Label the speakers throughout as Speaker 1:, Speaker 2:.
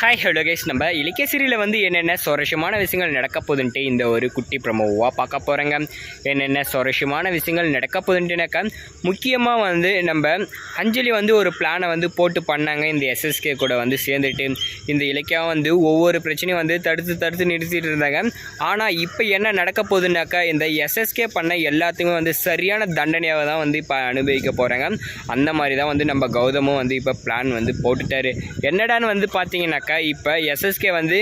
Speaker 1: Hi hello guys நம்ம இலக்கிய சீரியலில் வந்து என்னென்ன சுவாரஸ்யமான விஷயங்கள் நடக்க போதுன்ட்டு இந்த ஒரு குட்டி ப்ரமோவாக பார்க்க போகிறேங்க என்னென்ன சுவாரஸ்யமான விஷயங்கள் நடக்க போதுன்ட்டுனாக்கா முக்கியமாக வந்து நம்ம அஞ்சலி வந்து ஒரு பிளானை வந்து போட்டு பண்ணாங்க. இந்த எஸ்எஸ்கே கூட வந்து சேர்ந்துட்டு இந்த இலக்கியா வந்து ஒவ்வொரு பிரச்சனையும் வந்து தடுத்து தடுத்து நிறுத்திட்டு இருந்தாங்க. ஆனால் இப்போ என்ன நடக்க போகுதுனாக்கா இந்த எஸ்எஸ்கே பண்ண எல்லாத்துக்குமே வந்து சரியான தண்டனையாக தான் வந்து இப்போ அனுபவிக்க போகிறாங்க அந்த மாதிரி தான் வந்து நம்ம கௌதமும் வந்து இப்போ பிளான் வந்து போட்டுட்டாரு. என்னடான்னு வந்து பார்த்தீங்கன்னாக்கா இப்போ எஸ்எஸ்கே வந்து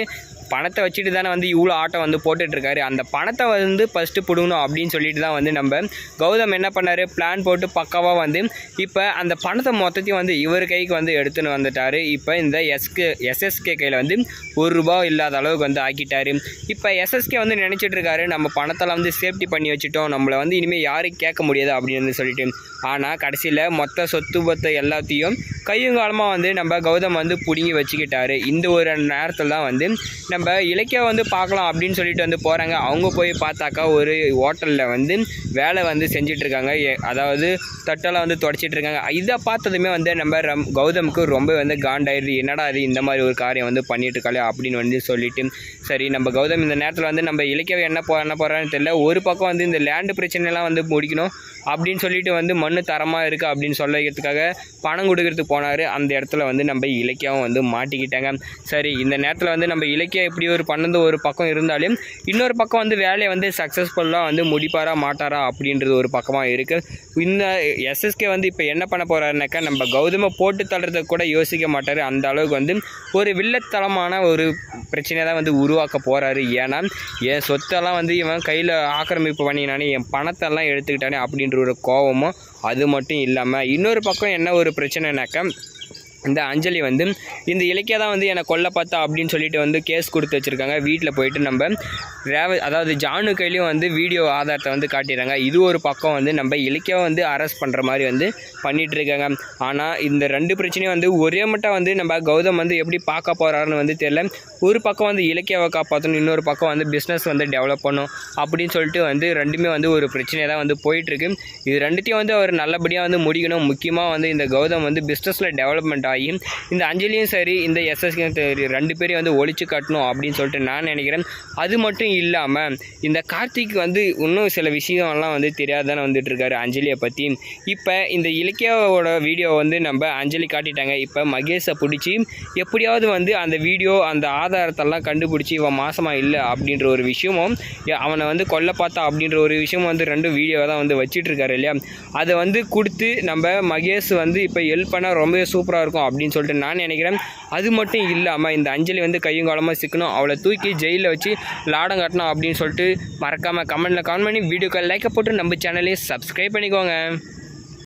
Speaker 1: பணத்தை வச்சுட்டு தானே வந்து இவ்வளோ ஆட்டம் வந்து போட்டுட்ருக்காரு. அந்த பணத்தை வந்து ஃபஸ்ட்டு பிடுங்கணும் அப்படின்னு சொல்லிட்டு தான் வந்து நம்ம கௌதம் என்ன பண்ணார்? பிளான் போட்டு பக்காவாக வந்து இப்போ அந்த பணத்தை மொத்தத்தையும் வந்து இவர் கைக்கு வந்து எடுத்துன்னு வந்துட்டார். இப்போ இந்த எஸ்கே எஸ்எஸ்கே கையில் வந்து ஒரு ரூபா இல்லாத அளவுக்கு வந்து ஆக்கிட்டார். இப்போ எஸ்எஸ்கே வந்து நினச்சிட்ருக்காரு நம்ம பணத்தெல்லாம் வந்து சேஃப்டி பண்ணி வச்சுட்டோம். நம்மளை வந்து இனிமேல் யாரும் கேட்க முடியாது அப்படின்னு சொல்லிட்டு. ஆனால் கடைசியில் மொத்த சொத்து பத்தை எல்லாத்தையும் கையும் காலமாக வந்து நம்ம கௌதம் வந்து பிடுங்கி வச்சுக்கிட்டாரு. இந்த ஒரு நேரத்தில் தான் வந்து நம்ம இலக்கியா வந்து பார்க்கலாம் அப்படின்னு சொல்லிட்டு வந்து போகிறாங்க அவங்க போய் பார்த்தாக்கா ஒரு ஹோட்டலில் வந்து வேலை வந்து செஞ்சிட்ருக்காங்க. அதாவது தட்டெல்லாம் வந்து தொடச்சிட்டு இருக்காங்க இதை பார்த்ததுமே வந்து நம்ம ரம் கௌதமுக்கு ரொம்ப வந்து காண்டாயிருது. என்னடா இது இந்த மாதிரி ஒரு காரியம் வந்து பண்ணிட்டுருக்காளே அப்படின்னு வந்து சொல்லிட்டு சரி நம்ம கௌதம் இந்த நேரத்தில் வந்து நம்ம இலக்கியாவை என்ன போ என்ன போகிறான்னு தெரியல. ஒரு பக்கம் வந்து இந்த லேண்டு பிரச்சனைலாம் வந்து முடிக்கணும் அப்படின்னு சொல்லிட்டு வந்து மண் தரமாக இருக்குது அப்படின்னு சொல்லிக்கிறதுக்காக பணம் கொடுக்கறதுக்கு போனார். அந்த இடத்துல வந்து நம்ம இலக்கியாவும் வந்து மாட்டிக்கிட்டாங்க. சரி இந்த நேரத்தில் வந்து நம்ம இலக்கியம் எப்படி ஒரு பண்ணது ஒரு பக்கம் இருந்தாலும் இன்னொரு பக்கம் வந்து வேலையை வந்து சக்ஸஸ்ஃபுல்லாக வந்து முடிப்பாரா மாட்டாரா அப்படின்றது ஒரு பக்கமாக இருக்குது இந்த எஸ்எஸ்கே வந்து இப்போ என்ன பண்ண போகிறாருனாக்கா நம்ம கௌதமை போட்டு தள்ளுறதை கூட யோசிக்க மாட்டார். அந்த அளவுக்கு வந்து ஒரு வில்லத்தனமான ஒரு பிரச்சனையை தான் வந்து உருவாக்க போகிறாரு ஏன்னா என் சொத்தெல்லாம் வந்து இவன் கையில் ஆக்கிரமிப்பு பண்ணினானே என் பணத்தெல்லாம் எடுத்துக்கிட்டானே அப்படின்ற ஒரு கோவமும் அது மட்டும் இல்லாமல் இன்னொரு பக்கம் என்ன ஒரு பிரச்சனைனாக்கா இந்த அஞ்சலி வந்து இந்த இலக்கியா தான் வந்து என்னை கொல்ல பார்த்தா அப்படின்னு சொல்லிட்டு வந்து கேஸ் கொடுத்து வச்சுருக்காங்க. வீட்டில் போயிட்டு நம்ம ரேவ அதாவது ஜானு கையிலையும் வந்து வீடியோ ஆதாரத்தை வந்து காட்டிடுறாங்க. இது ஒரு பக்கம் வந்து நம்ம இலக்கியாவை வந்து அரெஸ்ட் பண்ணுற மாதிரி வந்து பண்ணிகிட்ருக்காங்க ஆனால் இந்த ரெண்டு பிரச்சனையும் வந்து ஒரே மட்டும் வந்து நம்ம கௌதம் வந்து எப்படி பார்க்க போகிறாருன்னு வந்து தெரியல. ஒரு பக்கம் வந்து இலக்கியாவை காப்பாற்றணும் இன்னொரு பக்கம் வந்து பிஸ்னஸ் வந்து டெவலப் பண்ணும் அப்படின்னு சொல்லிட்டு வந்து ரெண்டுமே வந்து ஒரு பிரச்சனையாக தான் வந்து போயிட்டுருக்கு. இது ரெண்டுத்தையும் வந்து அவர் நல்லபடியாக வந்து முடிக்கணும். முக்கியமாக வந்து இந்த கௌதம் வந்து பிஸ்னஸில் டெவலப்மெண்ட் ஆகி இந்த அஞ்சலியும் சரி இந்த எஸ்எஸ்கே சரி ரெண்டு பேரையும் வந்து ஒழிச்சு காட்டணும் அப்படின்னு சொல்லிட்டு நான் நினைக்கிறேன். அது மட்டும் இல்லாமல் இந்த கார்த்திக் வந்து இன்னும் சில விஷயம்லாம் வந்து தெரியாதானே வந்துட்டு இருக்காரு அஞ்சலியை பற்றி இப்போ இந்த இலக்கியாவோட வீடியோ வந்து நம்ம அஞ்சலி காட்டிட்டாங்க. இப்போ மகேஷை பிடிச்சி எப்படியாவது வந்து அந்த வீடியோ அந்த ஆதாரத்தெல்லாம் கண்டுபிடிச்சி இவன் மாசமாக இல்லை அப்படின்ற ஒரு விஷயமும் அவனை வந்து கொல்ல பார்த்தா அப்படின்ற ஒரு விஷயம் வந்து ரெண்டு வீடியோ தான் வந்து வச்சிட்டு இருக்காரு இல்லையா? அதை வந்து கொடுத்து நம்ம மகேஷ் வந்து இப்போ ஹெல்ப் பண்ணால் ரொம்பவே சூப்பராக இருக்கும். அப்படின்னு சொல்லிட்டு நான் நினைக்கிறேன். அது மட்டும் இல்லாமல் இந்த அஞ்சலி வந்து கையும் காலமாக சிக்கணும். அவளை தூக்கி ஜெயிலில் வச்சு லாடம் கட்டணும் அப்படின்னு சொல்லிட்டு மறக்காமல் கமெண்ட்டில் கமெண்ட் பண்ணி வீடியோக்கள் லைக்கை போட்டு நம்ம சேனலையும் சப்ஸ்கிரைப் பண்ணிக்கோங்க.